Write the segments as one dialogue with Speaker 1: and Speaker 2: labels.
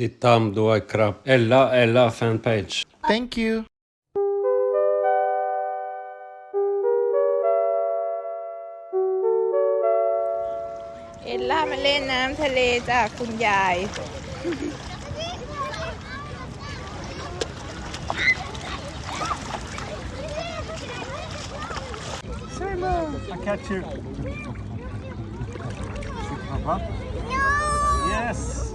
Speaker 1: ติดตามด้วยครับ Ella Ella Fanpage
Speaker 2: Thank you
Speaker 3: เอลล่ามาเล่นน้ำทะเลจากคุณยาย
Speaker 4: I catch you. Papa? Yes!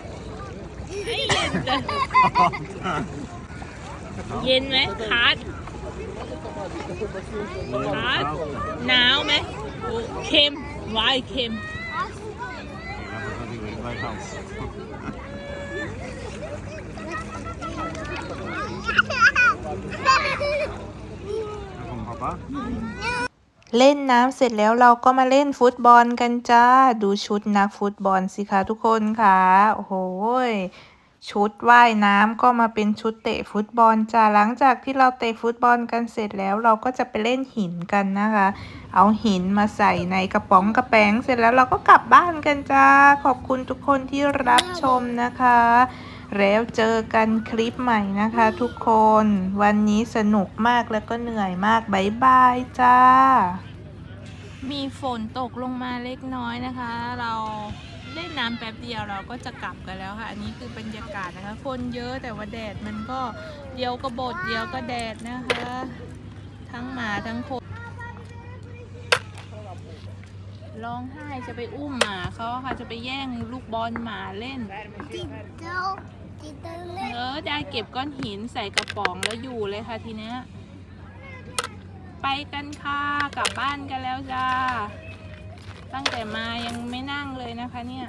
Speaker 3: เย้
Speaker 4: Hei, mamma.
Speaker 3: หายหายหายเย็นจ้ะหายเย็นจ้ะเย็นไหมคาร์ดคาร์ดหนาวไหมโอ้เค็มวายเค็ม
Speaker 4: Kom, pappa.
Speaker 3: เล่นน้ำเสร็จแล้วเราก็มาเล่นฟุตบอลกันจ้า ดูชุดนักฟุตบอลสิคะทุกคนค่ะ โอ้โหย ชุดว่ายน้ำก็มาเป็นชุดเตะฟุตบอลจ้าหลังจากที่เราเตะฟุตบอลกันเสร็จแล้วเราก็จะไปเล่นหินกันนะคะ เอาหินมาใส่ในกระป๋องกระแป้งเสร็จแล้วเราก็กลับบ้านกันจ้า ขอบคุณทุกคนที่รับชมนะคะ แล้วเจอกันคลิปใหม่นะคะทุกคน วันนี้สนุกมากแล้วก็เหนื่อยมากบายบายจ้า มีฝนตกลงมาเล็กน้อยนะคะ เราเล่นน้ำแป๊บเดียวเราก็จะกลับกันแล้วค่ะ อันนี้คือบรรยากาศนะคะ คนเยอะแต่ว่าแดดมันก็เดียวก็บดเดียวก็แดดนะคะ ทั้งหมาทั้งคนร้องไห้จะไปอุ้มหมาเขาอะค่ะจะไปแย่งลูกบอลหมาเล่นเออได้เก็บก้อนหินใส่กระป๋องแล้วอยู่เลยค่ะทีเนี้ย ไปกันค่ะ กลับบ้านกันแล้วจ้า ตั้งแต่มายังไม่นั่งเลยนะคะเนี่ย